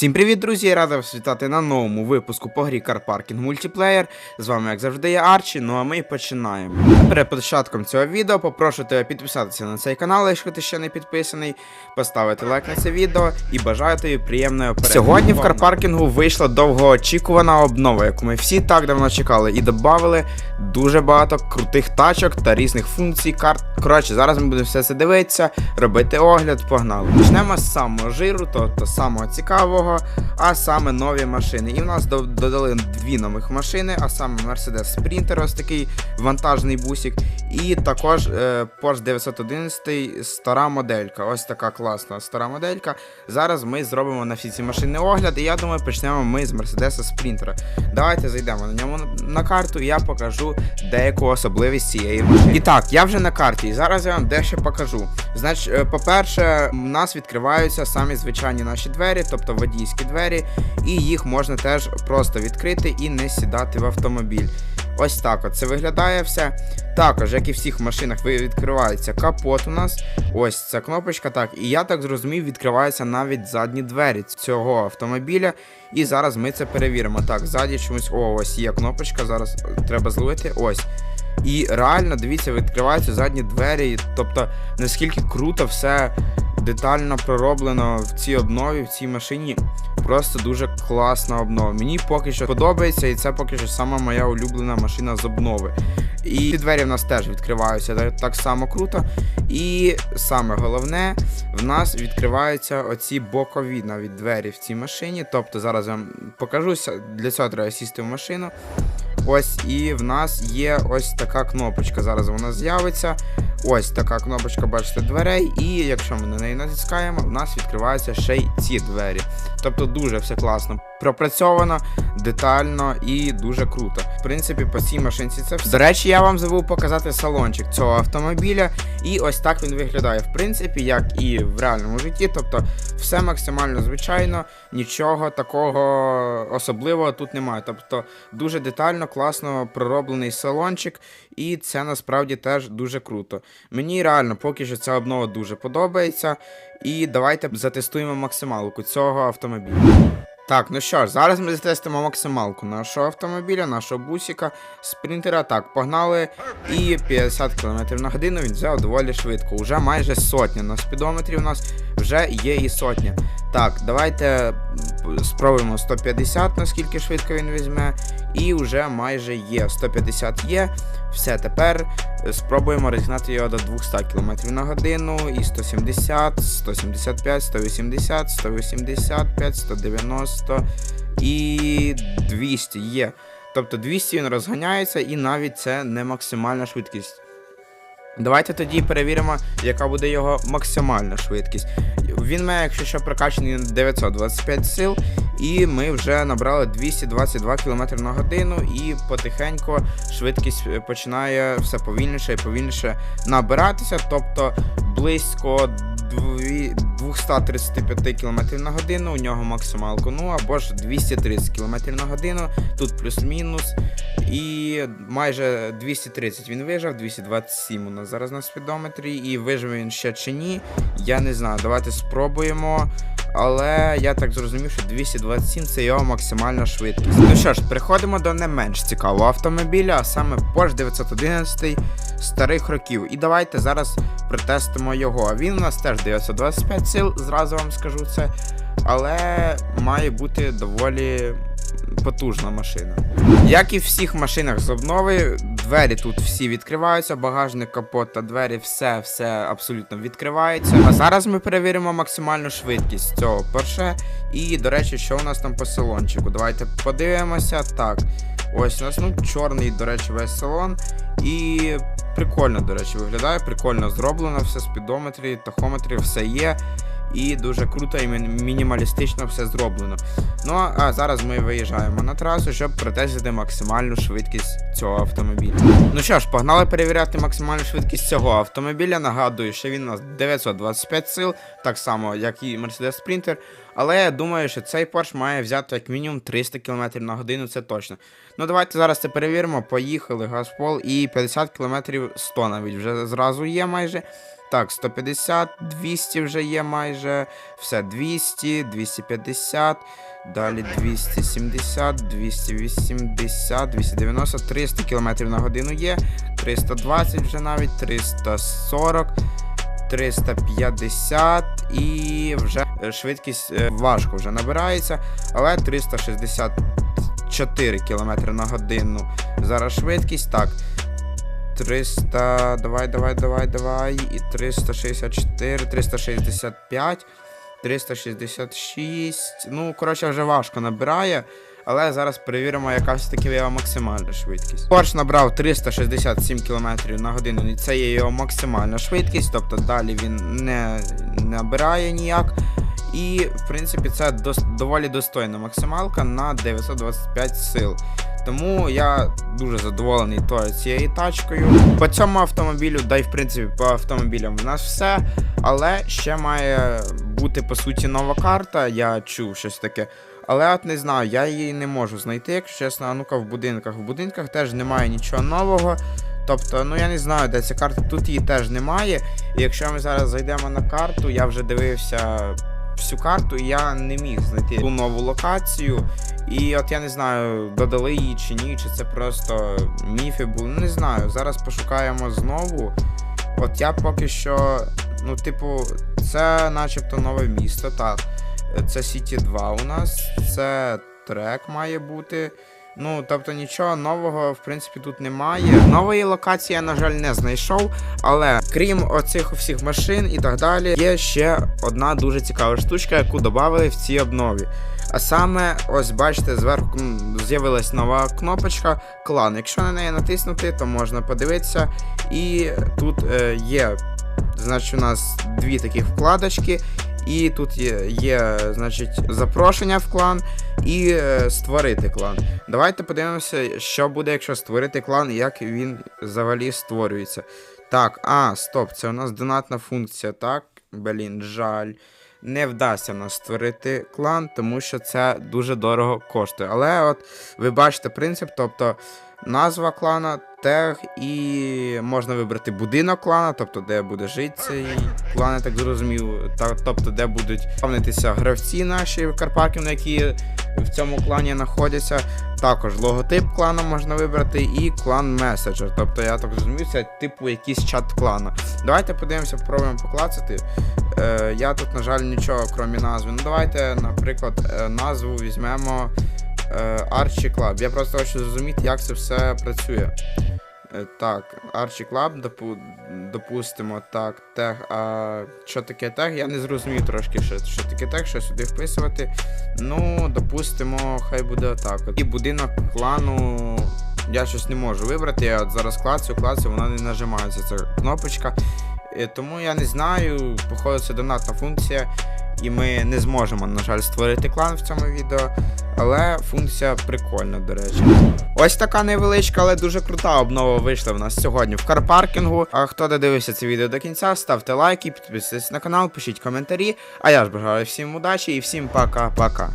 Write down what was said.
Всім привіт, друзі! Я радий вас вітати на новому випуску по грі Car Parking Multiplayer. З вами, як завжди, я Арчі, ну а ми починаємо. Перед початком цього відео попрошу тебе підписатися на цей канал, якщо ти ще не підписаний, поставити лайк на це відео і бажаю тобі приємної перегляду. Сьогодні в карпаркінгу вийшла довгоочікувана обнова, яку ми всі так давно чекали, і додали дуже багато крутих тачок та різних функцій карт. Коротше, зараз ми будемо все це дивитися, робити огляд, погнали. Почнемо з самого жиру, тобто самого цікавого, а саме нові машини. І в нас додали дві нових машини, а саме Mercedes Sprinter, ось такий вантажний бусик, і також е, Porsche 911 стара моделька. Ось така класна стара моделька. Зараз ми зробимо на всі ці машини огляд, і я думаю, почнемо ми з Mercedes Sprinter. Давайте зайдемо на ньому на- карту, і я покажу деяку особливість цієї машини. І так, я вже на карті, і зараз я вам дещо покажу. Значить, е, по-перше, у нас відкриваються самі звичайні наші двері, тобто водійські двері, і їх можна теж просто відкрити і не сідати в автомобіль. Ось так от це виглядає все. Також, як і в всіх машинах, відкривається капот у нас. Ось ця кнопочка, так. І я так зрозумів, відкриваються навіть задні двері цього автомобіля. І зараз ми це перевіримо. Так, ззаді чомусь. О, ось є кнопочка, зараз треба зловити. Ось. І реально, дивіться, відкриваються задні двері. Тобто, наскільки круто все детально пророблено в цій обнові, в цій машині. Просто дуже класна обнова. Мені поки що подобається, і це поки що сама моя улюблена машина з обнови. І ці двері в нас теж відкриваються так, само круто. І саме головне, в нас відкриваються оці бокові навіть двері в цій машині. Тобто зараз я вам покажуся. Для цього треба сісти в машину. Ось, і в нас є ось така кнопочка. Зараз вона з'явиться. Ось така кнопочка, бачите, дверей. І якщо ми на неї натискаємо, в нас відкриваються ще й ці двері. Тобто дуже все класно пропрацьовано, детально і дуже круто. В принципі, по цій машинці це все. До речі, я вам забув показати салончик цього автомобіля. І ось так він виглядає, в принципі, як і в реальному житті. Тобто, все максимально звичайно, нічого такого особливого тут немає. Тобто, дуже детально, класно пророблений салончик, і це насправді теж дуже круто. Мені реально поки що ця обнова дуже подобається. І давайте затестуємо максималку цього автомобіля. Так, ну що ж, зараз ми затестимо максималку нашого автомобіля, нашого бусика, спринтера. Так, погнали. І 50 км на годину він взяв доволі швидко. Уже майже сотня. На спідометрі у нас вже є і сотня. Так, давайте спробуємо 150, наскільки швидко він візьме. І вже майже є. 150 є. Все, тепер е, спробуємо розігнати його до 200 км на годину. І 170, 175, 180, 185, 190 і 200 є. Тобто 200 він розганяється, і навіть це не максимальна швидкість. Давайте тоді перевіримо, яка буде його максимальна швидкість. Він має, якщо що, прокачаний на 925 сил, і ми вже набрали 222 км на годину, і потихеньку швидкість е, починає все повільніше і повільніше набиратися, тобто близько 235 км на годину, у нього максималку, ну або ж 230 км на годину, тут плюс-мінус. І майже 230 він вижив, 227 у нас зараз на спідометрі. І виживе він ще чи ні. Я не знаю. Давайте спробуємо. Але я так зрозумів, що 227 це його максимальна швидкість. Ну що ж, переходимо до не менш цікавого автомобіля, а саме Porsche 911 старих років. І давайте зараз протестимо його. Він у нас теж 925 сил, зразу вам скажу це. Але має бути доволі потужна машина. Як і в всіх машинах з обнови, двері тут всі відкриваються, багажник, капот та двері, все, все абсолютно відкривається. А зараз ми перевіримо максимальну швидкість цього Porsche. І, до речі, що у нас там по салончику? Давайте подивимося. Так, ось у нас ну, чорний, до речі, весь салон. І прикольно, до речі, виглядає, прикольно зроблено, все спідометрі, тахометрі, все є. І дуже круто і мінімалістично все зроблено. Ну а зараз ми виїжджаємо на трасу, щоб протестити максимальну швидкість цього автомобіля. Ну що ж, погнали перевіряти максимальну швидкість цього автомобіля. Нагадую, що він у нас 925 сил, так само, як і Mercedes Sprinter. Але я думаю, що цей Porsche має взяти як мінімум 300 км на годину, це точно. Ну давайте зараз це перевіримо. Поїхали, газпол, і 50 км 100 навіть вже зразу є майже. Так, 150, 200 вже є майже. Все, 200, 250. Далі 270, 280, 290, 300 км на годину є. 320 вже навіть, 340, 350 і вже швидкість е, важко вже набирається, але 364 км на годину. Зараз швидкість. Так. 300, давай, давай, давай, давай. І 364, 365, 366. Ну, коротше, вже важко набирає. Але зараз перевіримо, яка все-таки його максимальна швидкість. Порш набрав 367 км на годину, і це є його максимальна швидкість, тобто далі він не набирає ніяк. І, в принципі, це дос- доволі достойна максималка на 925 сил. Тому я дуже задоволений тою цією тачкою. По цьому автомобілю, да й в принципі по автомобілям в нас все. Але ще має бути по суті нова карта. Я чув щось таке. Але от не знаю, я її не можу знайти, якщо чесно. А ну-ка в будинках. В будинках теж немає нічого нового. Тобто, ну я не знаю, де ця карта, тут її теж немає. І якщо ми зараз зайдемо на карту, я вже дивився всю карту, і я не міг знайти ту нову локацію. І от я не знаю, додали її чи ні, чи це просто міфи були. Ну не знаю. Зараз пошукаємо знову. От я поки що, ну, типу, це начебто нове місто, так. Це Сіті 2 у нас, це трек має бути. Ну, тобто нічого нового, в принципі, тут немає. Нової локації я, на жаль, не знайшов. Але крім оцих всіх машин і так далі, є ще одна дуже цікава штучка, яку додали в цій обнові. А саме, ось бачите, зверху з'явилась нова кнопочка клан. Якщо на неї натиснути, то можна подивитися. І тут е, є, значить, у нас дві такі вкладочки. І тут є, є значить, запрошення в клан і е, створити клан. Давайте подивимося, що буде, якщо створити клан, як він взагалі створюється. Так, а, стоп, це у нас донатна функція, так? Блін, жаль. Не вдасться нас створити клан, тому що це дуже дорого коштує. Але от ви бачите принцип, тобто назва клана, тег і можна вибрати будинок клана, тобто де буде жити цей клан, я так зрозумів. Та, тобто, де будуть певнитися гравці наші в Карпаків, на які в цьому клані знаходяться. Також логотип клану можна вибрати і клан меседжер. Тобто, я так розумію, це типу якийсь чат клана. Давайте подивимося, спробуємо поклацати. Е, я тут, на жаль, нічого, крім назви. Ну давайте, наприклад, е, назву візьмемо е, Archie Club. Я просто хочу зрозуміти, як це все працює. Е, Так, Archie Club, допу, допустимо, так, тег. А що таке тег? Я не зрозумів трошки, що, що таке тег, що сюди вписувати. Ну, допустимо, хай буде отак. І будинок клану. Я щось не можу вибрати. Я от зараз клацаю, клацаю, вона не нажимається ця кнопочка. Е, Тому я не знаю, походу це донатна функція, і ми не зможемо, на жаль, створити клан в цьому відео. Але функція прикольна, до речі. Ось така невеличка, але дуже крута обнова вийшла в нас сьогодні в карпаркінгу. А хто додивився це відео до кінця, ставте лайки, підписуйтесь на канал, пишіть коментарі. А я ж бажаю всім удачі і всім пока-пока.